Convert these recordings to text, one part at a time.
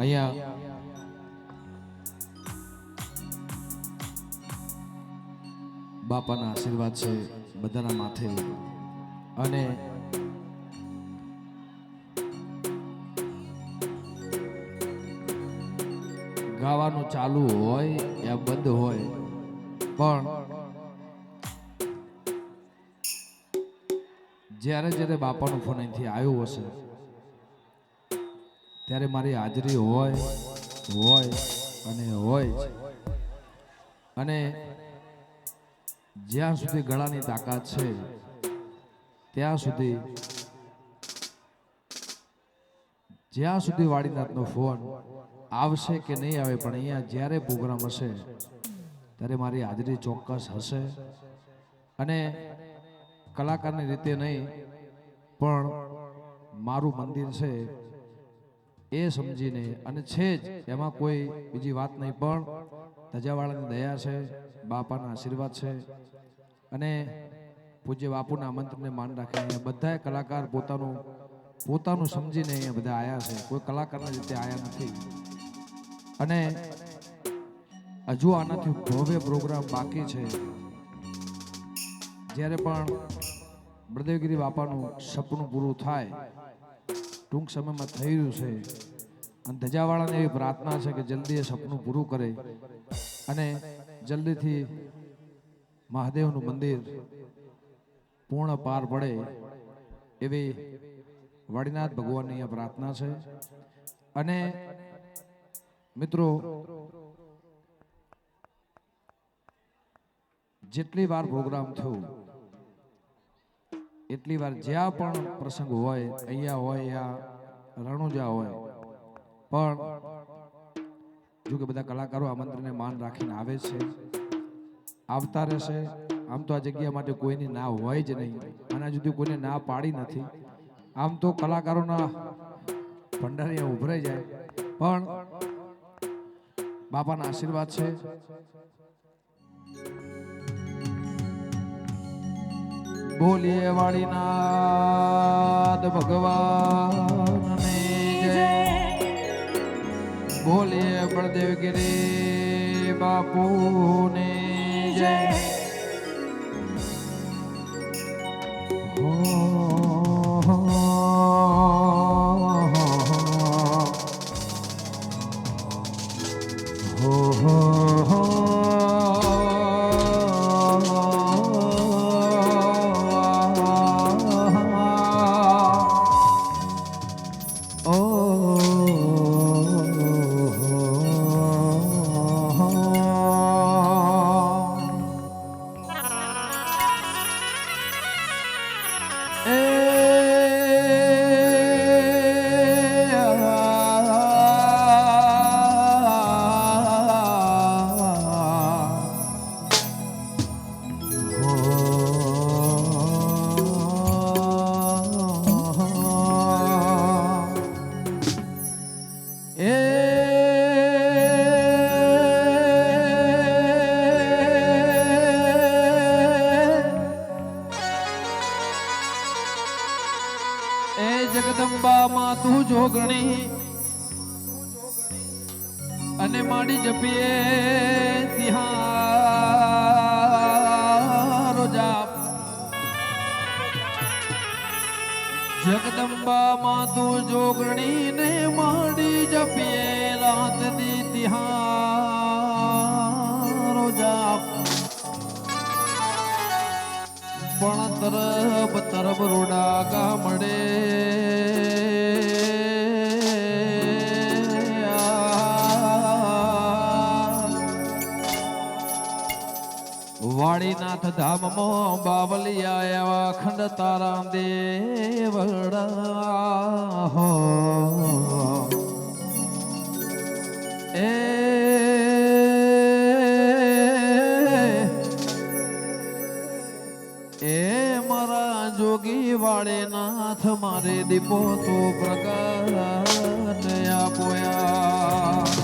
અહીંયા બાપાના આશીર્વાદ છે બધાના માથે. અને ગાવાનું ચાલુ હોય યા બંધ હોય, પણ જ્યારે જ્યારે બાપાનો ફોન અહીંથી આવ્યો હશે ત્યારે મારી હાજરી હોય હોય અને હોય અને જ્યાં સુધી ગળાની તાકાત છે, ત્યાં સુધી, જ્યાં સુધી વાડીનાથનો ફોન આવશે કે નહીં આવે, પણ અહીંયા જ્યારે પ્રોગ્રામ હશે, ત્યારે મારી હાજરી ચોક્કસ હશે. અને કલાકારની રીતે નહીં, પણ મારું મંદિર છે એ સમજીને અને છે જ, એમાં કોઈ બીજી વાત નહીં, પણ ધજાવાળાની દયા છે, બાપાના આશીર્વાદ છે અને પૂજ્ય બાપુના મંત્રને માન રાખીને બધાય કલાકાર પોતાનું પોતાનું સમજીને અહીંયા બધા આવ્યા છે. કોઈ કલાકારના રીતે આવ્યા નથી. અને હજુ આનાથી ભવ્ય પ્રોગ્રામ બાકી છે. જ્યારે પણ બ્રદેવગીરી બાપાનું સપનું પૂરું થાય ટૂંક સમયમાં થઈ રહ્યું છે. અને ધજાવાળાને એવી પ્રાર્થના છે કે જલ્દી એ સપનું પૂરું કરે. અને જલ્દીથી મહાદેવનું મંદિર પૂર્ણ પાર પડે એવી વાડીનાથ ભગવાનની આ પ્રાર્થના છે. અને મિત્રો, જેટલી વાર પ્રોગ્રામ થયો એટલી વાર જ્યાં પણ પ્રસંગ હોય, અહીંયા હોય યા રણુજા હોય. પણ જો કે બધા કલાકારો આમંત્રણને માન રાખીને આવે છે, આવતા રહેશે. આમ તો આ જગ્યા માટે કોઈની ના હોય જ નહીં. આના જુદી કોઈને ના પાડી નથી. આમ તો કલાકારોના ભંડારી ઉભરાઈ જાય. પણ બાપાના આશીર્વાદ છે. બોલીએ વાળીનાથ ભગવાન જય. બોલીએ બળદેવગીરી બાપુને જય. જગદંબા માં તું જોગણી. અને માડી જપીએ તિહારો જાપ. જગદંબા માં તું જોગણી ને માડી જપીએ રાત દી તિહારો જાપ. પણ તરબ તરફ રોડા ગામડે ધામ મો બાવલિયા એવા ખંડ તારા દેવડા હો. એ જોગી વાળે નાથ મારે દીપો તો પ્રગટ આપોયા.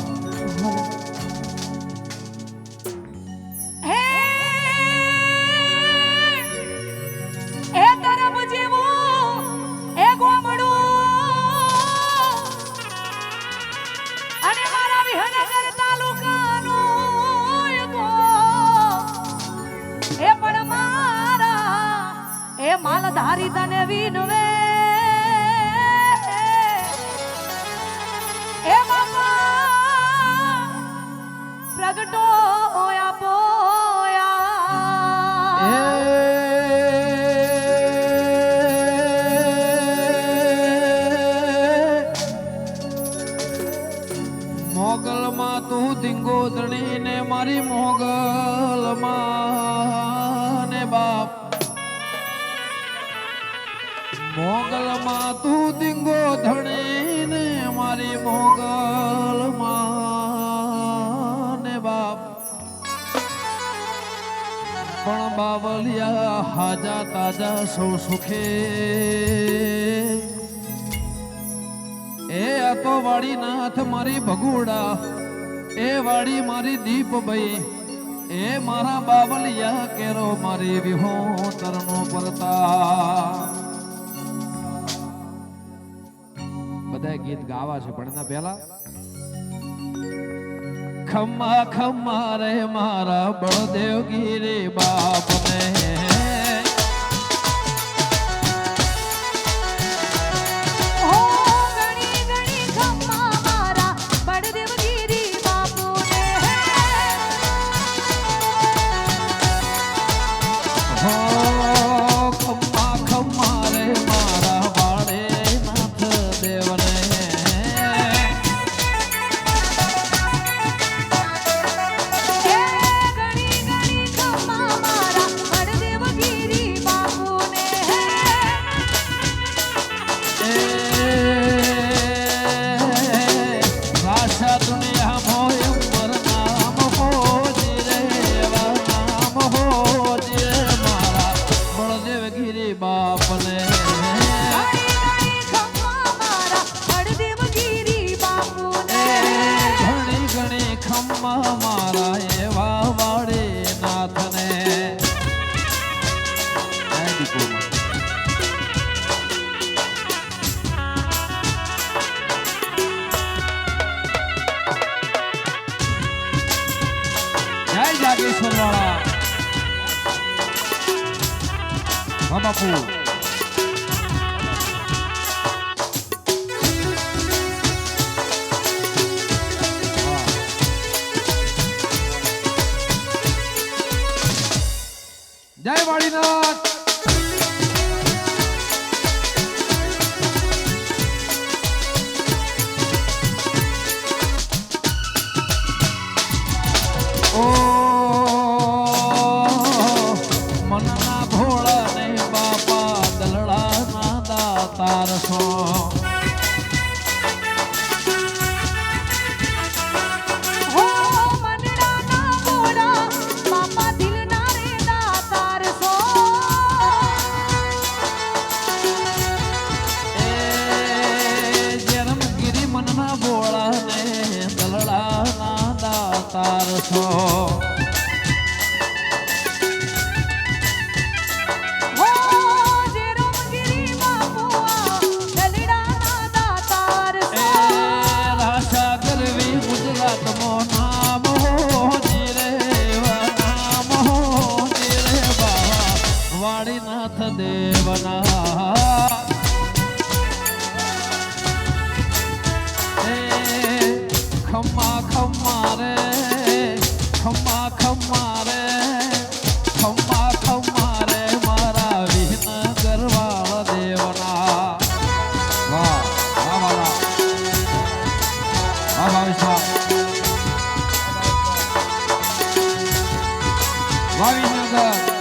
ધારી તને વિનવે બાવલિયા હાજા તાજા સૌ સુખે. એ આ તો વાળી નાથ મારી ભગુડા, એ વાળી મારી દીપ દીપભાઈ એ મારા બાવલિયા કેરો મારી વિહો વિહોતરનો પરતા. બધા ગીત ગાવા છે પણ એના પહેલા. ખમ્મા ખમ્મા રે મારા બળદેવ ગીરી બાપને. Marina. જીવના ખમ્મા ખમ્મા રે ખમ્મા ખમ્મા રે ખમ્મા ખમ્મા રે મારા વિહન ગરવાળ દેવના વાહ વાહ વાહ વાહ વાહ વિશ્વાસ વાહ વિનગર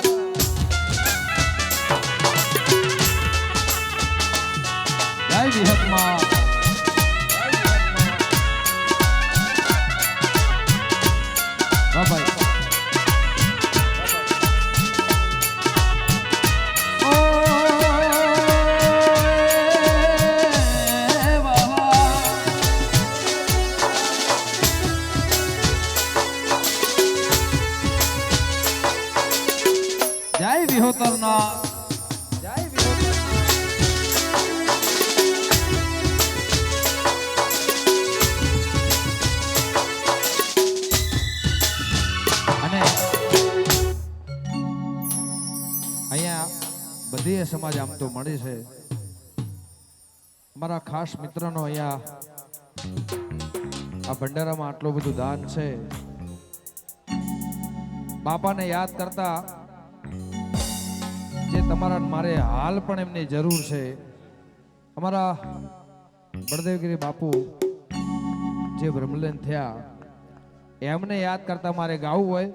જય વિહોતરના જય અને અહીંયા બધી સમાજ આમ તો મળી છે. મારા ખાસ મિત્રનો અહીંયા આ ભંડારામાં આટલું બધું દાન છે. બાપાને યાદ કરતા જે તમારા મારે હાલ પણ એમની જરૂર છે. અમારા બળદેવગીરી બાપુ જે બ્રહ્મલેન થયા, એમને યાદ કરતા મારે ગાવું હોય.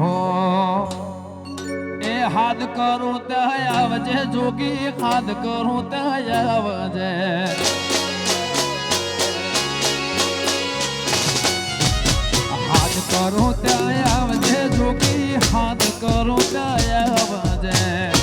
હો, એ હાથ કરું તે આવજે, જોગી હાથ કરું તે આવજે. હાથ કરું તે આવજે જોગી હાથ કરો દયા વજે.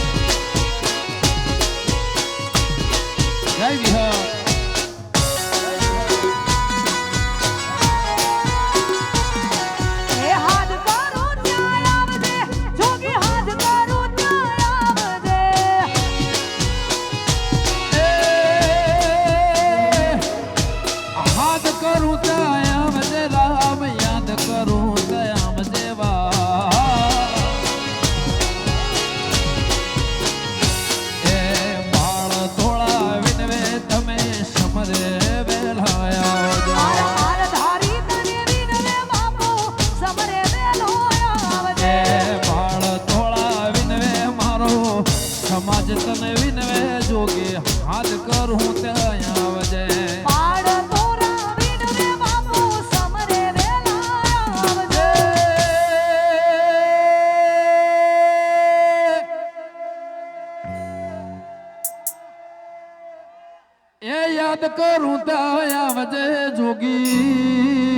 એ યાદ કરું તાયા વજે જોગી.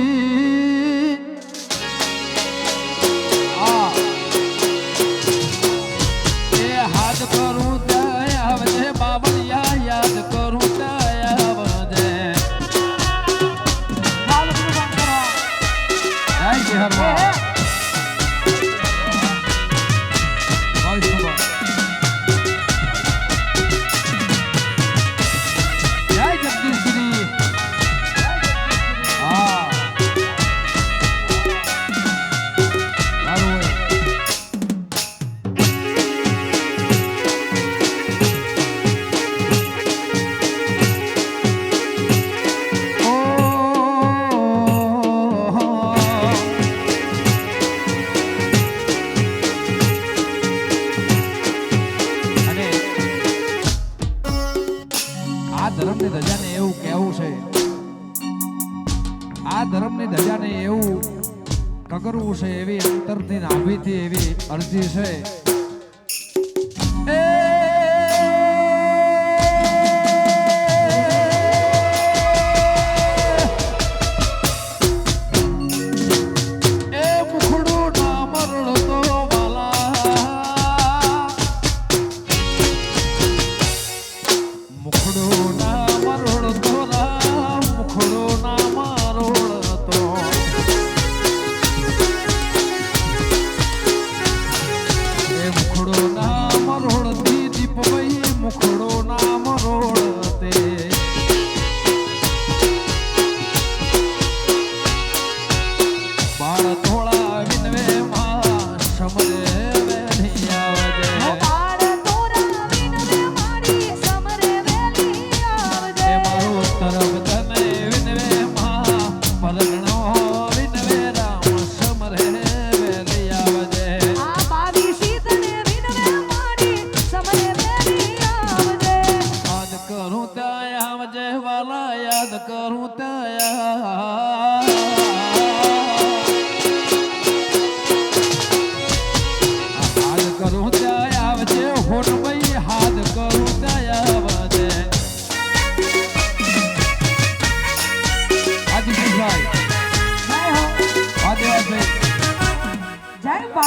ધર્મની ધજાને એવું કહેવું છે. આ ધર્મની ધજાને એવું કગરવું છે એવી અંતરથી નાભીથી એવી અરજી છે. soon.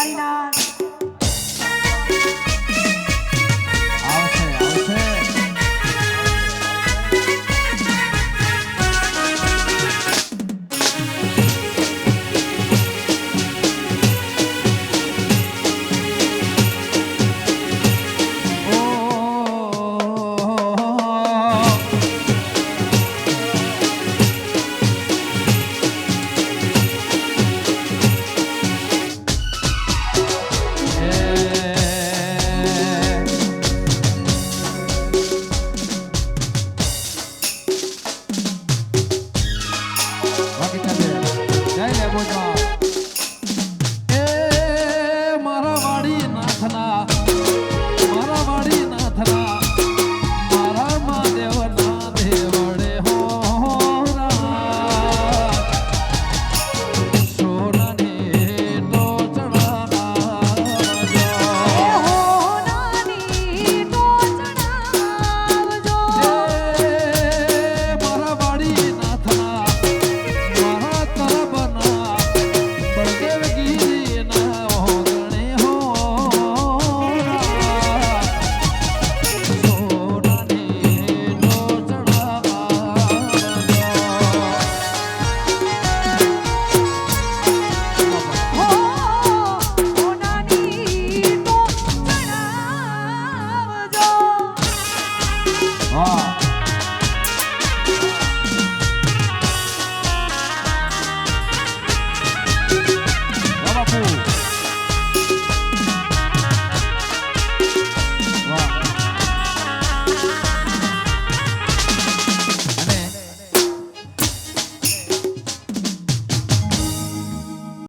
りだ。